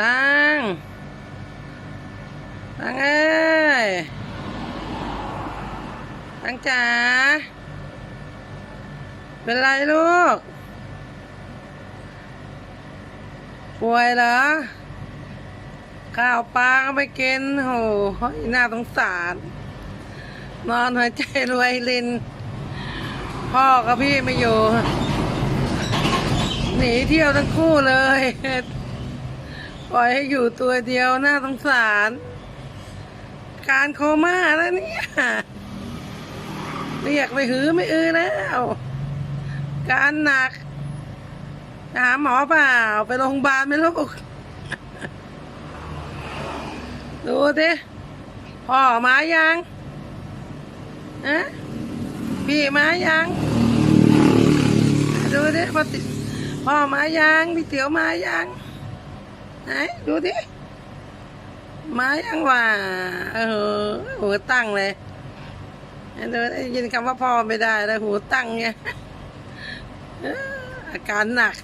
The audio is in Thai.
ตังตังเอ้ยตังจ๋าเป็นไรลูก ป่วยเหรอ ข้าวปลาก็ไม่กินโหยน่าสงสาร นอนหัวใจรวยลิน พ่อกับพี่ไม่อยู่ หนีเที่ยวทั้งคู่เลย ปล่อยให้อยู่ตัวเดียวน่าสงสาร การโคม่าแล้วเนี่ยเรียกไปหือไม่อือแล้วการหนักหาหมอเปล่า ไปโรงพยาบาลไหมลูกดูสิพ่อมายังฮะพี่มายัง ดูดิพ่อพ่อมายัง พี่เตี๋ยวมายัง ไหนดูดิมายังว่าเออหูตั้งเลยดูได้ยินคำว่าพ่อไม่ได้แล้วหูตั้งไงอาการหนัก